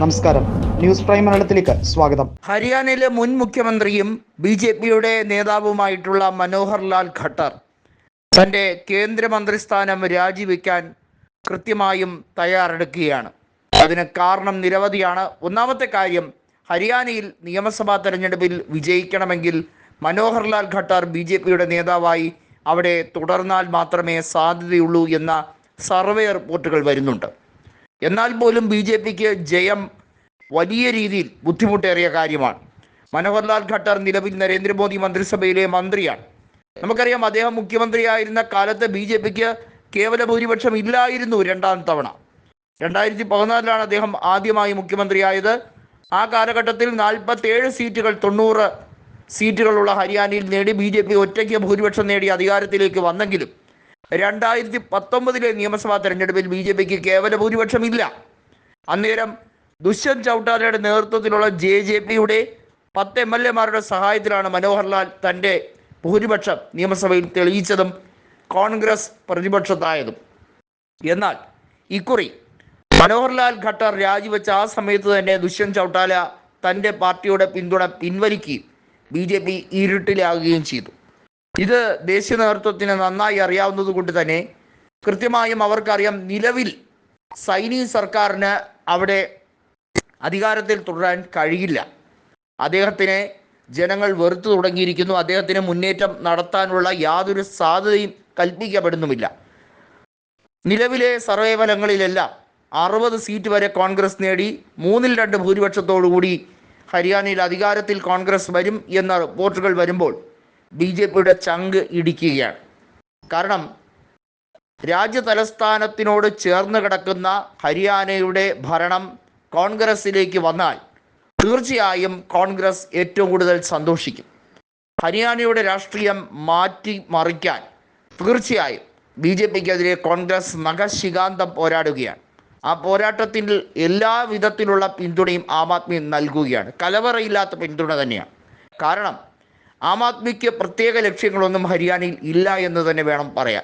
നമസ്കാരം. News prime മലയാളത്തിലേക്ക് സ്വാഗതം. ഹരിയാനയിലെ മുൻ മുഖ്യമന്ത്രിയും ബി ജെ പിയുടെ നേതാവുമായിട്ടുള്ള മനോഹർ ലാൽ ഖട്ടർ തന്റെ കേന്ദ്രമന്ത്രി സ്ഥാനം രാജിവെക്കാൻ കൃത്യമായും തയ്യാറെടുക്കുകയാണ്. അതിന് കാരണം നിരവധിയാണ്. ഒന്നാമത്തെ കാര്യം ഹരിയാനയിൽ നിയമസഭാ തെരഞ്ഞെടുപ്പിൽ വിജയിക്കണമെങ്കിൽ മനോഹർ ലാൽ ഖട്ടർ ബി ജെ പിയുടെ നേതാവായി അവിടെ തുടർന്നാൽ മാത്രമേ സാധ്യതയുള്ളൂ എന്ന സർവേ റിപ്പോർട്ടുകൾ വരുന്നുണ്ട്. എന്നാൽ പോലും ബി ജെ പിക്ക് ജയം വലിയ രീതിയിൽ ബുദ്ധിമുട്ടേറിയ കാര്യമാണ്. മനോഹർലാൽ ഖട്ടർ നിലവിൽ നരേന്ദ്രമോദി മന്ത്രിസഭയിലെ മന്ത്രിയാണ്. നമുക്കറിയാം അദ്ദേഹം മുഖ്യമന്ത്രിയായിരുന്ന കാലത്ത് ബി ജെ പിക്ക് കേവല ഭൂരിപക്ഷം ഇല്ലായിരുന്നു രണ്ടാം തവണ. രണ്ടായിരത്തി പതിനാലിലാണ് അദ്ദേഹം ആദ്യമായി മുഖ്യമന്ത്രിയായത്. ആ കാലഘട്ടത്തിൽ നാൽപ്പത്തേഴ് സീറ്റുകൾ തൊണ്ണൂറ് സീറ്റുകളുള്ള ഹരിയാനയിൽ നേടി ബി ജെ പി ഒറ്റയ്ക്ക് ഭൂരിപക്ഷം നേടി അധികാരത്തിലേക്ക് വന്നെങ്കിലും രണ്ടായിരത്തി പത്തൊമ്പതിലെ നിയമസഭാ തെരഞ്ഞെടുപ്പിൽ ബി ജെ പിക്ക് കേവല ഭൂരിപക്ഷമില്ല. അന്നേരം ദുഷ്യന്ത് ചൗട്ടാലയുടെ നേതൃത്വത്തിലുള്ള ജെ ജെ പിയുടെ പത്ത് എം എൽ എമാരുടെ സഹായത്തിലാണ് മനോഹർലാൽ തന്റെ ഭൂരിപക്ഷം നിയമസഭയിൽ തെളിയിച്ചതും കോൺഗ്രസ് പ്രതിപക്ഷത്തായതും. എന്നാൽ ഇക്കുറി മനോഹർലാൽ ഖട്ടർ രാജിവെച്ച ആ സമയത്ത് തന്നെ ദുഷ്യന്ത് ചൗട്ടാല തന്റെ പാർട്ടിയുടെ പിന്തുണ പിൻവലിക്കുകയും ബി ജെ പി ഇരുട്ടിലാകുകയും ചെയ്തു. ഇത് ദേശീയ നേതൃത്വത്തിന് നന്നായി അറിയാവുന്നത് കൊണ്ട് തന്നെ കൃത്യമായും അവർക്കറിയാം നിലവിൽ സൈനിക സർക്കാരിന് അവിടെ അധികാരത്തിൽ തുടരാൻ കഴിയില്ല. അദ്ദേഹത്തിനെ ജനങ്ങൾ വെറുത്തു തുടങ്ങിയിരിക്കുന്നു. അദ്ദേഹത്തിന് മുന്നേറ്റം നടത്താനുള്ള യാതൊരു സാധ്യതയും കൽപ്പിക്കപ്പെടുന്നുമില്ല. നിലവിലെ സർവേ ഫലങ്ങളിലെല്ലാം അറുപത് സീറ്റ് വരെ കോൺഗ്രസ് നേടി മൂന്നിൽ രണ്ട് ഭൂരിപക്ഷത്തോടുകൂടി ഹരിയാനയിൽ അധികാരത്തിൽ കോൺഗ്രസ് വരും എന്ന റിപ്പോർട്ടുകൾ വരുമ്പോൾ ബി ജെ പിയുടെ ചങ്ക് ഇടിക്കുകയാണ്. കാരണം രാജ്യ തലസ്ഥാനത്തിനോട് ചേർന്ന് കിടക്കുന്ന ഹരിയാനയുടെ ഭരണം കോൺഗ്രസിലേക്ക് വന്നാൽ തീർച്ചയായും കോൺഗ്രസ് ഏറ്റവും കൂടുതൽ സന്തോഷിക്കും. ഹരിയാനയുടെ രാഷ്ട്രീയം മാറ്റി മറിക്കാൻ തീർച്ചയായും ബി ജെ പിക്കെതിരെ കോൺഗ്രസ് നഖശികാന്തം പോരാടുകയാണ്. ആ പോരാട്ടത്തിൽ എല്ലാ വിധത്തിലുള്ള പിന്തുണയും ആം ആദ്മി നൽകുകയാണ്. കലവറയില്ലാത്ത പിന്തുണ തന്നെയാണ്. കാരണം ആം ആദ്മിക്ക് പ്രത്യേക ലക്ഷ്യങ്ങളൊന്നും ഹരിയാനയിൽ ഇല്ല എന്ന് തന്നെ വേണം പറയാൻ.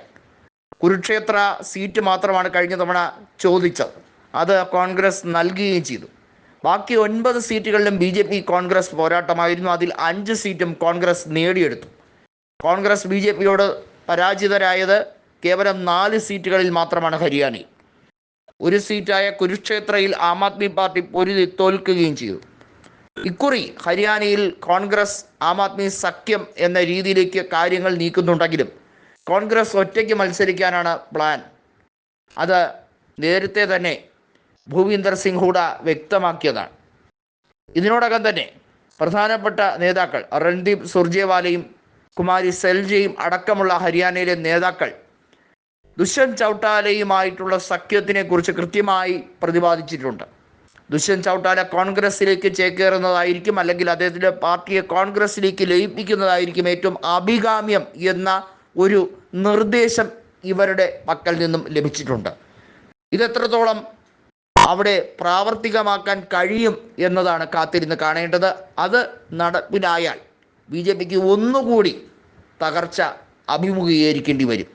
കുരുക്ഷേത്ര സീറ്റ് മാത്രമാണ് കഴിഞ്ഞ തവണ ചോദിച്ചത്. അത് കോൺഗ്രസ് നൽകുകയും ചെയ്തു. ബാക്കി ഒൻപത് സീറ്റുകളിലും ബി ജെ പി കോൺഗ്രസ് പോരാട്ടമായിരുന്നു. അതിൽ അഞ്ച് സീറ്റും കോൺഗ്രസ് നേടിയെടുത്തു. കോൺഗ്രസ് ബി ജെ പിയോട് പരാജിതരായത് കേവലം നാല് സീറ്റുകളിൽ മാത്രമാണ് ഹരിയാനയിൽ. ഒരു സീറ്റായ കുരുക്ഷേത്രയിൽ ആം ആദ്മി പാർട്ടി പൊരുതി തോൽക്കുകയും ചെയ്തു. ഇക്കുറി ഹരിയാനയിൽ കോൺഗ്രസ് ആം ആദ്മി സഖ്യം എന്ന രീതിയിലേക്ക് കാര്യങ്ങൾ നീക്കുന്നുണ്ടെങ്കിലും കോൺഗ്രസ് ഒറ്റയ്ക്ക് മത്സരിക്കാനാണ് പ്ലാൻ. അത് നേരത്തെ തന്നെ ഭൂവീന്ദർ സിംഗ് ഹൂഡ വ്യക്തമാക്കിയതാണ്. ഇതിനോടകം തന്നെ പ്രധാനപ്പെട്ട നേതാക്കൾ രൺദീപ് സുർജേവാലയും കുമാരി സെൽജയും അടക്കമുള്ള ഹരിയാനയിലെ നേതാക്കൾ ദുഷ്യന്ത് ചൗട്ടാലയുമായിട്ടുള്ള സഖ്യത്തിനെ കുറിച്ച് കൃത്യമായി പ്രതിപാദിച്ചിട്ടുണ്ട്. ദുഷ്യന്ത് ചൗട്ടാല കോൺഗ്രസിലേക്ക് ചേക്കേറുന്നതായിരിക്കും അല്ലെങ്കിൽ അദ്ദേഹത്തിന്റെ പാർട്ടിയെ കോൺഗ്രസിലേക്ക് ലയിപ്പിക്കുന്നതായിരിക്കും ഏറ്റവും അഭികാമ്യം എന്ന ഒരു നിർദ്ദേശം ഇവരുടെ പക്കൽ നിന്നും ലഭിച്ചിട്ടുണ്ട്. ഇതെത്രത്തോളം അവിടെ പ്രാവർത്തികമാക്കാൻ കഴിയും എന്നതാണ് കാത്തിരുന്ന് കാണേണ്ടത്. അത് നടപ്പിലായാൽ ബി ജെ പിക്ക് ഒന്നുകൂടി തകർച്ച അഭിമുഖീകരിക്കേണ്ടി വരും.